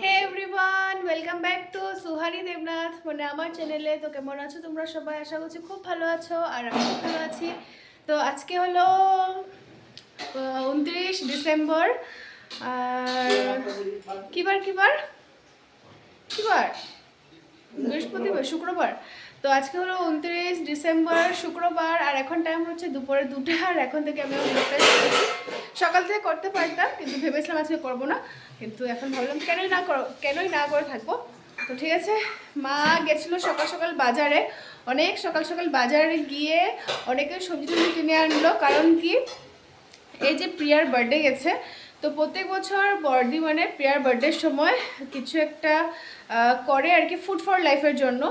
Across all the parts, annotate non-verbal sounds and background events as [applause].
Hey everyone welcome back to Suhani Debnath মানে আমার চ্যানেলে তো কেমন আছো তোমরা সবাই? আশা করছি খুব ভালো আছো আর আমি খুব ভালো আছি। তো আজকে হলো উনত্রিশ ডিসেম্বর। আর কিবার কিবার? কিবার? বৃহস্পতিবার, শুক্রবার। তো আজকে হলো উনত্রিশ ডিসেম্বর, শুক্রবার, আর এখন টাইম হচ্ছে দুপুরে দুটো। আর এখন থেকে আমি ব্লগটা সকাল থেকে করতে পারতাম, কিন্তু ভেবেছিলাম আজকে করব না। কিন্তু এখন ভাবলাম কেনই না করো কেনই না করে থাকব। তো ঠিক আছে, মা গেছিল সকাল সকাল বাজারে। অনেক সকাল সকাল বাজারে গিয়ে অনেকে সবজি টবজি কিনে আনলো। কারণ কি? এই যে প্রিয়ার বার্থডে গেছে, তো প্রত্যেক বছর বর্দি মানে প্রিয়ার বার্থডের সময় কিছু একটা করে আর কি ফুড ফর লাইফের জন্য।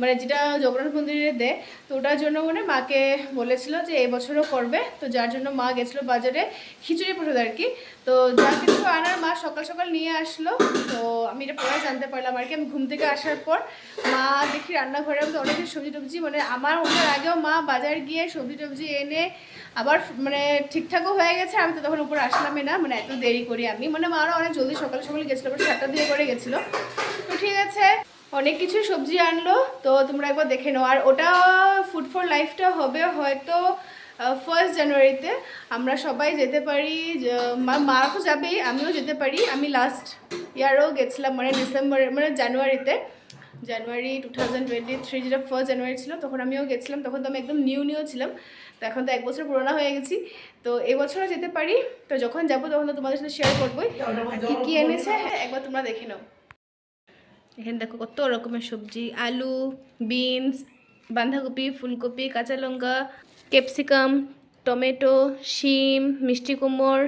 মানে যেটা জগন্নাথ মন্দিরে দেয়, তো ওটার জন্য মানে মাকে বলেছিল যে এবছরও করবে, তো যার জন্য মা গেছিল বাজারে খিচুড়ি প্রসাদ আর কি। তো যা কিছু আনার মা সকাল সকাল নিয়ে আসলো, তো আমি এটা পরে জানতে পারলাম আর কি। আমি ঘুম থেকে আসার পর মা দেখি রান্নাঘরে মধ্যে অনেক সবজি টবজি মানে আমার ওঠার আগেও মা বাজার গিয়ে সবজি টবজি এনে আবার মানে ঠিকঠাকও হয়ে গেছে, আমি তো তখন উপরে আসলামই না মানে এত দেরি করি আমি। মানে মারা অনেক জলদি সকাল সকাল গেছিল সাতটা দিয়ে করে গেছিল। তো ঠিক আছে। অনেক কিছু সবজি আনলো, তো তোমরা একবার দেখে নাও। আর ওটা ফুড ফর লাইফটা হবে হয়তো ফার্স্ট জানুয়ারিতে আমরা সবাই যেতে পারি মা- তো যাবেই, আমিও যেতে পারি। আমি লাস্ট ইয়ারও গেছিলাম মানে ডিসেম্বরে মানে জানুয়ারিতে January two thousand twenty three যেটা ফার্স্ট জানুয়ারি ছিল, তখন আমিও গেছিলাম। তখন তো আমি একদম নিউ নিউ ছিলাম। তো এখন তো এক বছর পুরোনো হয়ে গেছি। তো এবছরও যেতে পারি। তো যখন যাব তখন তো তোমাদের সাথে শেয়ার করবোই। কি, কী এনেছে? একবার তোমরা দেখে নাও। এখানে দেখো কত রকমের সবজি, আলু, বিনস, বাঁধাকপি, ফুলকপি, কাঁচা লঙ্কা, ক্যাপসিকাম, টমেটো, শিম, মিষ্টি কুমড়,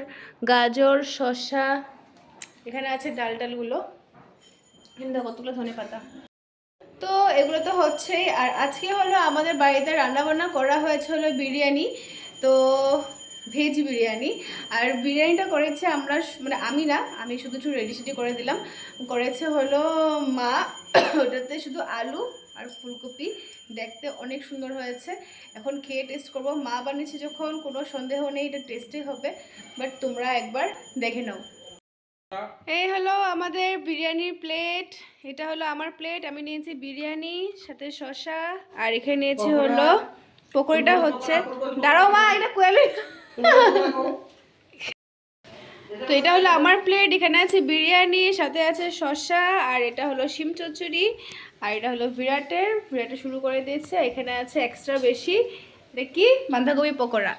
গাজর, শসা। এখানে আছে ডাল ডালগুলো। এখানে দেখো কতগুলো ধনে পাতা। তো এগুলো তো হচ্ছেই। আর আজকে হলো আমাদের বাড়িতে রান্নাবান্না করা হয়েছে হলো বিরিয়ানি। তো ভেজ বিরিয়ানি আর বিরিয়ানিটা করেছে আমরা মানে আমি না আমি শুধু একটু রেডি সেডি করে দিলাম। করেছে হলো মা [coughs] ওটাতে শুধু আলু আর ফুলকপি। দেখতে অনেক সুন্দর হয়েছে। এখন খেয়ে টেস্ট করব। মা বানিয়েছে যখন কোনো সন্দেহ নেই এটা টেস্টই হবে। বাট তোমরা একবার দেখে নাও। এই হলো আমাদের বিরিয়ানির প্লেট এটা হলো আমার প্লেট আমি নিয়েছি বিরিয়ানি সাথে শসা আর এখানে নিয়েছি হলো পকোড়িটা হচ্ছে দাঁড়াও মা এটা কোয়ালি তো এটা হলো আমার প্লেট এখানে আছে বিরিয়ানি, সাথে আছে শসা, আর এটা হলো শিম চচ্চড়ি, আর এটা হলো বিরাটের বিরাটে শুরু করে দিয়েছে এখানে আছে এক্সট্রা বেশি, এটা কি? বাঁধাকপি পকোড়া,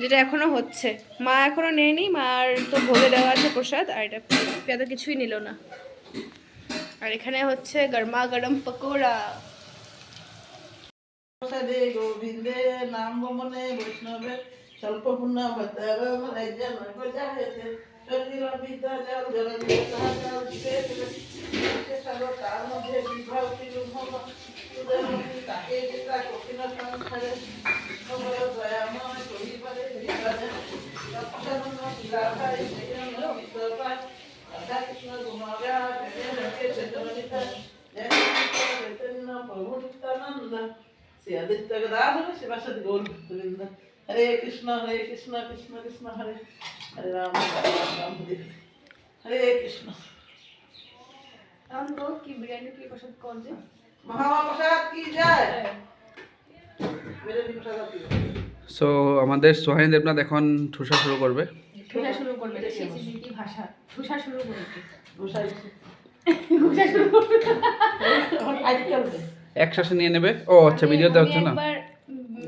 যেটা এখনও হচ্ছে। মা এখনও নেয়নি মার তো ভোগে দেওয়া আছে প্রসাদ, আর এটা পেঁয়াজ কিছুই নিল না। আর এখানে হচ্ছে গরমা গরম পকোড়া। নাম গমনে বৈষ্ণবে ಸ್ವಲ್ಪ ಪುಣ್ಯ ಬಂದಾಗ ರಜಾನ ರಜಾ ಐತೆ ಸರ್ದಿರ ಬಿದ್ದಾಗ ಜರ ಪ್ರಭುನಿತಾನಂದ ಸಿ ಅದಕ್ಕೆ ತೆಗೆದಾದರೂ ಶಿವಸದ್ ಗೋಲ್ ಭಕ್ತರಿಂದ হরে কৃষ্ণ হরে কৃষ্ণ কৃষ্ণ কৃষ্ণ হরে হরে রাম রাম হরে কৃষ্ণ। তো কি বিরিয়ানি কি প্রসাদ করছে মহাপ্রসাদ কি যায়? বিরোধী প্রসাদ কি? সো আমাদের সোহানি দেবনাথ এখন ঠুসা শুরু করবে। ঠুসা শুরু করবে কি ভাষা? ঠুসা শুরু করবে। ঠুসা শুরু। এক শ্বাসে নিয়ে নেবে। ও আচ্ছা ভিডিওতে হচ্ছে না?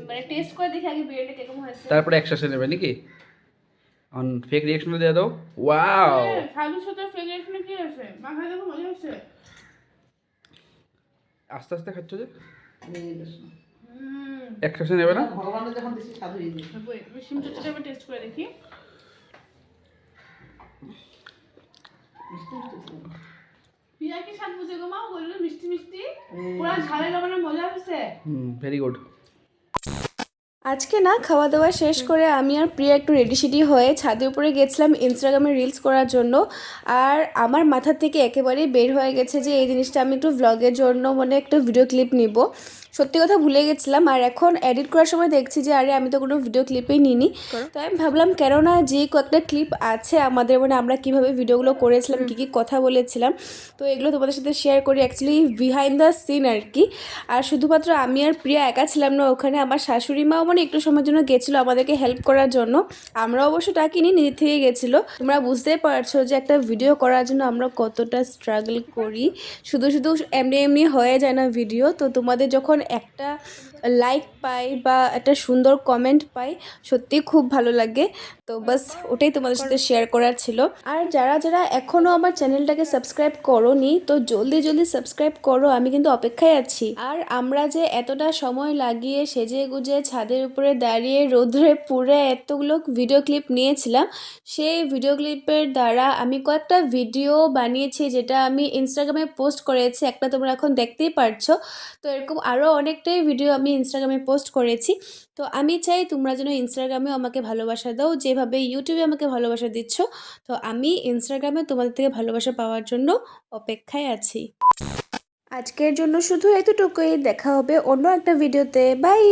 মানে টেস্ট করে দেখি আগে বিরিয়ানি কীরকম হয়েছে। তারপরে এক শ্বাসে নেবে নাকি? অন ফেক রিয়াকশন দিয়ে দাও। ওয়াও সাধুর সাথে ফ্রেগ্রেন্সটা কি আছে মাখা দেখো মজা হচ্ছে আস্তে আস্তে খাচ্ছ যে? হরে কৃষ্ণ হুম। এক শ্বাসে নেবে না? ভগবানের যখন বেশি সাধু হয়ে যায়। আমি সিম চচ্চড়িটা একবার টেস্ট করে দেখি। মিষ্টি মিষ্টি পিয়া কি স্বাদ বুঝে গো মা? বলল মিষ্টি মিষ্টি। পুরো ঝালে লবণের মজা হচ্ছে হুম ভেরি গুড আজকে না খাওয়া দাওয়া শেষ করে আমি আর প্রিয়া একটু রেডি সেডি হয়ে ছাদে উপরে গেছিলাম ইনস্টাগ্রামে রিলস করার জন্য। আর আমার মাথা থেকে একেবারেই বের হয়ে গেছে যে এই জিনিসটা আমি একটু ভ্লগের জন্য মানে একটা ভিডিও ক্লিপ নিব। সত্যি কথা ভুলে গেছিলাম। আর এখন এডিট করার সময় দেখছি যে আরে আমি তো কোনো ভিডিও ক্লিপই নিইনি। তো আমি ভাবলাম কেননা যে কয়েকটা ক্লিপ আছে আমাদের মানে আমরা কীভাবে ভিডিওগুলো করেছিলাম কী কী কথা বলেছিলাম। তো এগুলো তোমাদের সাথে শেয়ার করি অ্যাকচুয়ালি বিহাইন্ড দ্য সিন আর কি আর শুধুমাত্র আমি আর প্রিয়া একা ছিলাম না ওখানে আমার শাশুড়ি মাও মানে একটু সময়ের জন্য গেছিল আমাদেরকে হেল্প করার জন্য। আমরা অবশ্য ডাকিনি নিজে থেকে গেছিল। তোমরা বুঝতেই পারছ যে একটা ভিডিও করার জন্য আমরা কতটা স্ট্রাগল করি। শুধু শুধু এমনি এমনি হয়ে যায় না ভিডিও তো তোমাদের যখন একটা লাইক পাই বা একটা সুন্দর কমেন্ট পাই, সত্যি খুব ভালো লাগে। তো বাস ওটাই তোমাদের সাথে শেয়ার করার ছিল। আর যারা যারা এখনও আমার চ্যানেলটাকে সাবস্ক্রাইব করোনি, তো জলদি জলদি সাবস্ক্রাইব করো, আমি কিন্তু অপেক্ষায় আছি। আর আমরা যে এতটা সময় লাগিয়ে সেজে গুজে ছাদের উপরে দাঁড়িয়ে রোদ্রে পুরে এতগুলো ভিডিও ক্লিপ নিয়েছিলাম, সেই ভিডিও ক্লিপের দ্বারা আমি কয়েকটা ভিডিও বানিয়েছি, যেটা আমি ইনস্টাগ্রামে পোস্ট করেছি, একটা তোমরা এখন দেখতেই পারছ। তো এরকম আরও অনেকটাই ভিডিও আমি ইনস্টাগ্রামে পোস্ট করেছি। তো আমি চাই তোমরা যেন ইনস্টাগ্রামেও আমাকে ভালোবাসা দাও, যেভাবে ইউটিউবে আমাকে ভালোবাসা দিচ্ছ। তো আমি ইনস্টাগ্রামে তোমাদের থেকে ভালোবাসা পাওয়ার জন্য অপেক্ষায় আছি। আজকের জন্য শুধু এতটুকুই, দেখা হবে অন্য একটা ভিডিওতে বাই